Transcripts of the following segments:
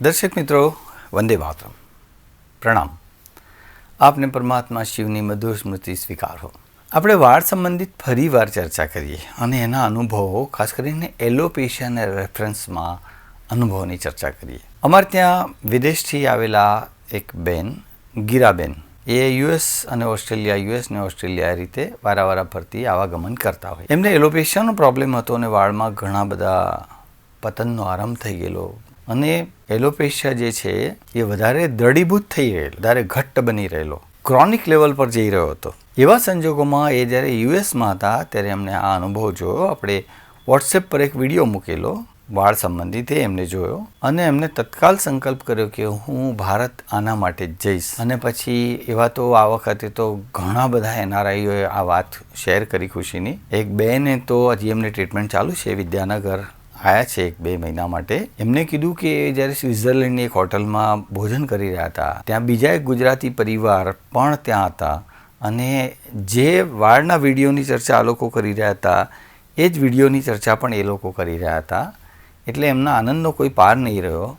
દર્શક મિત્રો, વંદે માતરમ. પ્રણામ. આપને પરમાત્મા શિવની મધુર સ્મૃતિ સ્વીકારો. આપણે વાળ સંબંધિત ફરી વાર ચર્ચા કરીએ અને એના અનુભવો, ખાસ કરીને એલોપેશિયાના રેફરન્સમાં અનુભવોની ચર્ચા કરીએ. અમારે ત્યાં વિદેશથી આવેલા એક બેન, ગીરાબેન, એ યુએસ અને ઓસ્ટ્રેલિયા, યુએસ ને ઓસ્ટ્રેલિયા રીતે વારાવારા ફરતી આવાગમન કરતા હોય. એમને એલોપેશિયાનો પ્રોબ્લેમ હતો અને વાળમાં ઘણા બધા પતનનો આરંભ થઈ ગયેલો. અને એલોપેશિયા જે છે, એ વધારે દ્રઢીભૂત થઈ રહેલો, વધારે ઘટ્ટ બની રહેલો, ક્રોનિક લેવલ પર જઈ રહ્યો હતો. એવા સંજોગોમાં એ જ્યારે યુએસમાં હતા, ત્યારે એમને આ અનુભવ જોયો. આપણે વોટ્સએપ પર એક વીડિયો મૂકેલો વાળ સંબંધિત એ એમને જોયો અને એમને તત્કાલ સંકલ્પ કર્યો કે હું ભારત આના માટે જ જઈશ. અને પછી એવા તો આ વખતે તો ઘણા બધા એનઆરઆઈઓએ આ વાત શેર કરી ખુશીની. એક બેને તો હજી એમને ટ્રીટમેન્ટ ચાલુ છે વિદ્યાનગર આવ્યા છે એક બે મહિના માટે. એમને કીધું કે જ્યારે સ્વિટ્ઝરલેન્ડની એક હોટલમાં ભોજન કરી રહ્યા હતા, ત્યાં બીજા એક ગુજરાતી પરિવાર પણ ત્યાં હતા. અને જે વાળના વિડીયોની ચર્ચા આ લોકો કરી રહ્યા હતા, એ જ વિડીયોની ચર્ચા પણ એ લોકો કરી રહ્યા હતા. એટલે એમના આનંદનો કોઈ પાર નહીં રહ્યો.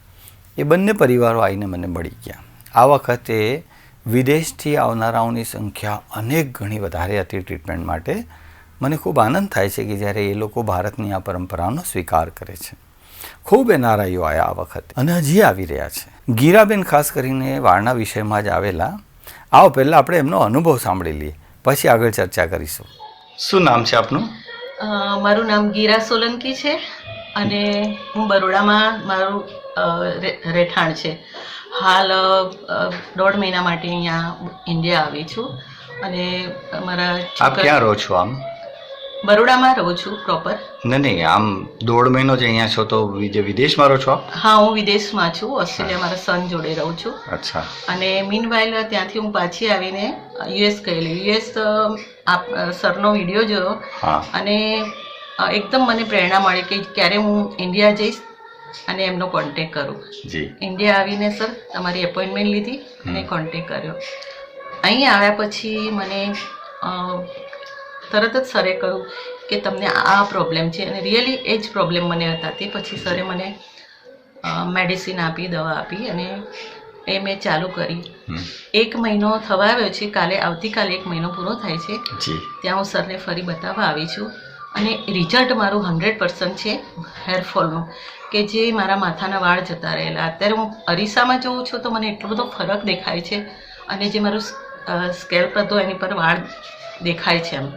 એ બંને પરિવારો આવીને મને મળી ગયા. આ વખતે વિદેશથી આવનારાઓની સંખ્યા અનેક ગણી વધારે હતી ટ્રીટમેન્ટ માટે. મને ખૂબ આનંદ થાય છે કે જ્યારે એ લોકો ભારતની આ પરંપરાનો સ્વીકાર કરે છે. ખૂબ એનઆરઆઈઓ આવ્યા આ વખતે. અને હજી આવી રહ્યા છે. ગીરાબેન ખાસ કરીને વાળના વિષયમાં જ આવેલા. આવો પહેલાં આપણે એમનો અનુભવ સાંભળી લઈએ. પછી આગળ ચર્ચા કરીશું. શું નામ છે આપનું? મારું નામ ગીરા સોલંકી છે અને હું બરોડામાં મારું રહેઠાણ છે. હાલ દોઢ મહિના માટે અહીંયા ઇન્ડિયા આવી છું. અને મારા આપ ક્યાં રહો છો આમ? બરોડામાં રહું છું પ્રોપર નહીં નહીં આમ દોઢ મહિનો જ અહીંયા છો તો જે વિદેશમાં રહો છો? હા હું વિદેશમાં છું ઓસ્ટ્રેલિયા મારા સન જોડે રહું છું. અચ્છા. અને મીનવાઇલ ત્યાંથી હું પાછી આવીને યુએસ ગયેલી યુએસ આપ સરનો વીડિયો જોયો. અને એકદમ મને પ્રેરણા મળી કે ક્યારે હું ઇન્ડિયા જઈશ અને એમનો કોન્ટેક કરું. જી. ઇન્ડિયા આવીને સર તમારી એપોઇન્ટમેન્ટ લીધી અને કોન્ટેક કર્યો. અહીં આવ્યા પછી મને તરત જ સરે કહ્યું કે તમને આ પ્રોબ્લેમ છે અને રિયલી એ જ પ્રોબ્લેમ મને હતા. તે પછી સરે મને મેડિસિન આપી દવા આપી અને એ મેં ચાલુ કરી. એક મહિનો થવા આવ્યો છે કાલે આવતીકાલે એક મહિનો પૂરો થાય છે. ત્યાં હું સરને ફરી બતાવવા આવી છું. અને રિઝલ્ટ મારું હંડ્રેડ પર્સન્ટ છે હેરફોલનું કે જે મારા માથાના વાળ જતા રહેલા. અત્યારે હું અરીસામાં જોઉં છું તો મને એટલો બધો ફરક દેખાય છે અને જે મારું સ્કેલ્પ હતો એની પર વાળ દેખાય છે એમ.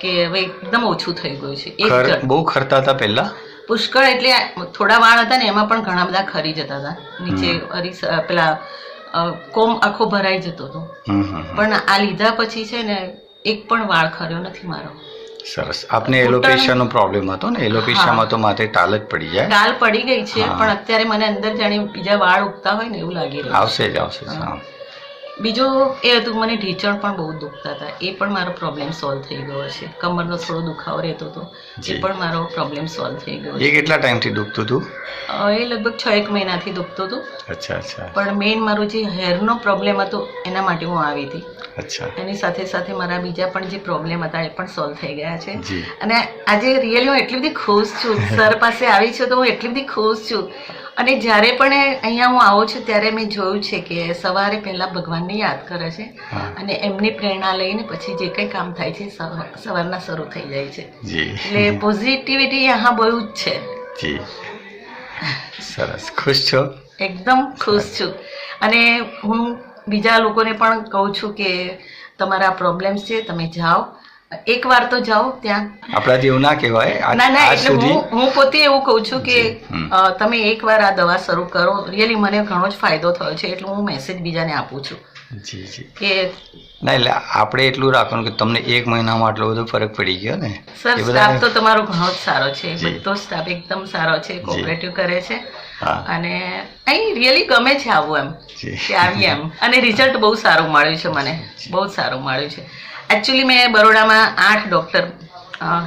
કે હવે એકદમ ઓછું થઈ ગયું છે. એક બહુ ખરતા હતા પહેલા? પુષ્કળ એટલે થોડા વાળ હતા ને એમાં પણ ઘણા બધા ખરી જતા હતા. નીચે પેલા કોમ આખો ભરાઈ જતો હતો. પણ આ લીધા પછી છે ને એક પણ વાળ ખર્યો નથી મારો. સરસ. આપને એલોપેશિયાનો પ્રોબ્લેમ હતો ને? એલોપેશિયામાં તો માથે ટાલ જ પડી જાય. ટાલ પડી ગઈ છે પણ અત્યારે મને અંદર જાણે બીજા વાળ ઉગતા હોય ને એવું લાગી રહ્યું આવશે જ આવશે હા. બીજું એ હતું મને ઢીચણ પણ બહુ દુખતા હતા. એ પણ મારો પ્રોબ્લેમ સોલ્વ થઈ ગયો છે કમરનો થોડો દુખાવો રહેતો હતો. એ પણ મારો પ્રોબ્લેમ સોલ્વ થઈ ગયો એ કેટલા ટાઈમથી દુખતું હતું? એ લગભગ છ એક મહિનાથી દુખતું હતું. અચ્છા અચ્છા. પણ મેઇન મારું જે હેરનો પ્રોબ્લેમ હતો એના માટે હું આવી હતી. અચ્છા. એની સાથે સાથે મારા બીજા પણ જે પ્રોબ્લેમ હતા એ પણ સોલ્વ થઈ ગયા છે. અને આજે રિયલી હું એટલી બધી ખુશ છું. સર પાસે આવી છું તો હું એટલી બધી ખુશ છું. અને જ્યારે પણ અહીંયા હું આવું છું ત્યારે મેં જોયું છે કે સવારે પહેલાં ભગવાનને યાદ કરે છે અને એમની પ્રેરણા લઈને પછી જે કંઈ કામ થાય છે સવારના શરૂ થઈ જાય છે. એટલે પોઝિટિવિટી અહીંયા બહુ જ છે. જી. સરસ. ખુશ છો? એકદમ ખુશ છું. અને હું બીજા લોકોને પણ કહું છું કે તમારા પ્રોબ્લેમ્સ છે તમે જાઓ. એકવાર તો જાઓ ત્યાં. આપણા જેવું ના કહેવાય. ના ના એટલે હું હું પોતે એવું કહું છું કે તમે એક વાર એકવાર આ દવા શરૂ કરો. રિયલી મને ઘણો જ ફાયદો થયો છે એટલે હું મેસેજ બીજાને આપું છું. જી જી. કે ના એટલે આપણે એટલું રાખવાનું કે તમને એક મહિનામાં આટલો બધો ફરક પડી ગયો ને. સર સ્ટાફ તો તમારો ઘણો જ સારો છે. બધો સ્ટાફ એકદમ સારો છે કોઓપરેટિવ કરે છે. અને અહીં રિયલી ગમે છે આવું એમ. કે આવી એમ. અને રિઝલ્ટ બહુ સારું મળ્યું છે મને. બહુ સારું મળ્યું છે. એકચ્યુઅલી મેં બરોડામાં આઠ ડોક્ટર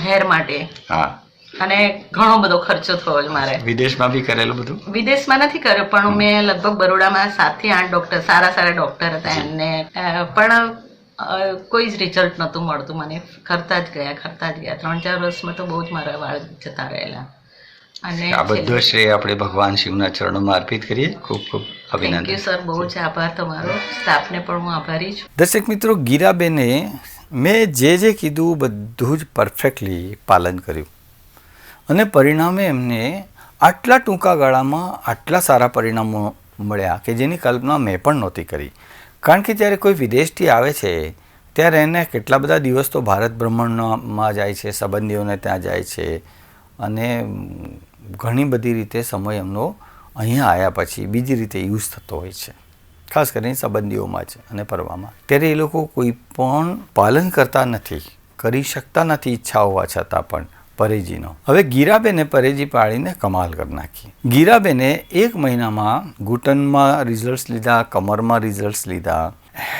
હેર માટે. હા. અને ઘણો બધો ખર્ચો થયો છે મારે. વિદેશમાં બી કરેલું બધું? વિદેશમાં નથી કર્યો પણ મેં લગભગ બરોડામાં સાતથી આઠ ડૉક્ટર સારા સારા ડૉક્ટર હતા એમને. પણ કોઈ જ રિઝલ્ટ નહોતું મળતું. મને ખરતા જ ગયા ખરતા જ ગયા. ત્રણ ચાર વર્ષમાં તો બહુ જ મારા વાળ જતા રહેલા. અને આ બધો શ્રેય આપણે ભગવાન શિવના ચરણોમાં અર્પિત કરીએ. ખૂબ ખૂબ થેન્ક અભિનંદન. યુ સર બહુ જ આભાર તમારો. સ્ટાફને પણ હું આભારી છું. દર્શક મિત્રો ગીરાબેને મેં જે જે કીધું બધું જ પરફેક્ટલી પાલન કર્યું. અને પરિણામે એમને આટલા ટૂંકા ગાળામાં આટલા સારા પરિણામો મળ્યા કે જેની કલ્પના મેં પણ નહોતી કરી. કારણ કે જ્યારે કોઈ વિદેશથી આવે છે ત્યારે એને કેટલા બધા દિવસ તો ભારત ભ્રમણમાં જાય છે સંબંધીઓને ત્યાં જાય છે અને ઘણી બધી રીતે સમય એમનો અહીંયા આવ્યા પછી બીજી રીતે યુઝ થતો હોય છે. ખાસ કરીને સંબંધીઓમાં છે અને પરવામાં ત્યારે એ લોકો કોઈ પણ પાલન કરતા નથી, કરી શકતા નથી ઈચ્છા હોવા છતાં પણ પરેજીનો. હવે ગીરાબેને પરેજી પાડીને કમાલ કરી નાખી. ગીરાબેને એક મહિનામાં ઘૂંટણમાં રિઝલ્ટ્સ લીધા, કમરમાં રિઝલ્ટ્સ લીધા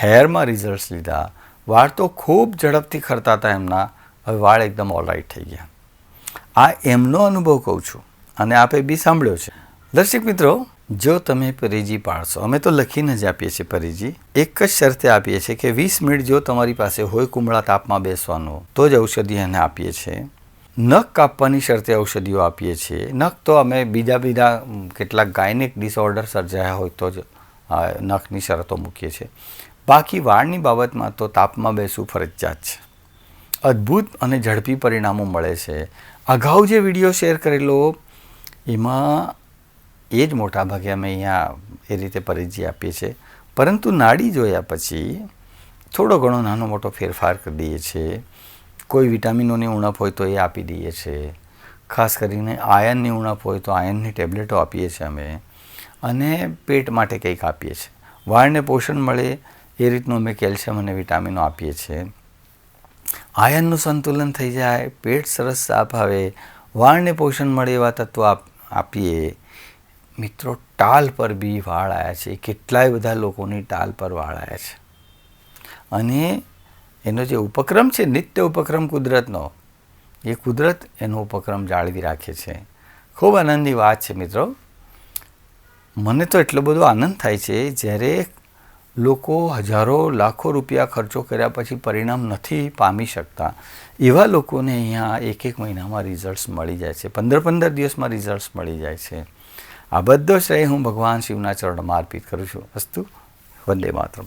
હેરમાં રિઝલ્ટ્સ લીધા. વાળ તો ખૂબ ઝડપથી ખરતા હતા એમના. હવે વાળ એકદમ ઓલરાઇટ થઈ ગયા. આ એમનો અનુભવ કહું છું અને આપે બી સાંભળ્યો છે. દર્શક મિત્રો, જો તમે પરેજી પાડશો, અમે તો લખીને જ આપીએ છીએ પરેજી, એક જ શરતે આપીએ છીએ કે વીસ મિનિટ જો તમારી પાસે હોય કુમળા તાપમાં બેસવાનું, તો જ ઔષધિ એને આપીએ છીએ. નખ કાપવાની શરતે ઔષધિઓ આપીએ છીએ. નખ તો અમે બીજા બીજા કેટલાક ગાયનિક ડિસઓર્ડર સર્જાયા હોય તો જ નખની શરતો મૂકીએ છીએ. બાકી વાળની બાબતમાં તો તાપમાં બેસવું ફરજિયાત છે. અદ્ભુત અને ઝડપી પરિણામો મળે છે. અગાઉ જે વીડિયો શેર કરેલો, એમાં એ જ મોટા ભાગે અમે અહીંયા એ રીતે પરિચય આપીએ છીએ. પરંતુ નાડી જોયા પછી થોડો ઘણો નાનો મોટો ફેરફાર કરી દઈએ છીએ. કોઈ વિટામિનોની ઉણપ હોય તો એ આપી દઈએ છીએ. ખાસ કરીને આયનની ઉણપ હોય તો આયનની ટેબ્લેટો આપીએ છીએ અમે. અને પેટ માટે કંઈક આપીએ છીએ. વાળને પોષણ મળે એ રીતનું અમે કેલ્શિયમ અને વિટામિનો આપીએ છીએ. આયનનું સંતુલન થઈ જાય, પેટ સરસ સાફ આવે, વાળને પોષણ મળે એવા તત્વો આપ, આપીએ. મિત્રો, ટાલ પર બી વાળ આવ્યા છે. કેટલાય બધા લોકોની ટાલ પર વાળ આવ્યા છે. અને એનો જે ઉપક્રમ છે, નિત્ય ઉપક્રમ કુદરતનો, એ કુદરત એનો ઉપક્રમ જાળવી રાખે છે. ખૂબ આનંદની વાત છે, મિત્રો. મને તો એટલો બધો આનંદ થાય છે, જ્યારે લોકો હજારો, લાખો રૂપિયા ખર્ચો કર્યા પછી પરિણામ નથી પામી શકતા. એવા લોકોને અહીંયા એક એક મહિનામાં રિઝલ્ટ્સ મળી જાય છે. પંદર પંદર દિવસમાં રિઝલ્ટ્સ મળી જાય છે. આ બધો શ્રેય હું ભગવાન શિવના ચરણમાં અર્પિત કરું છું. અસ્તુ વંદે માતરમ.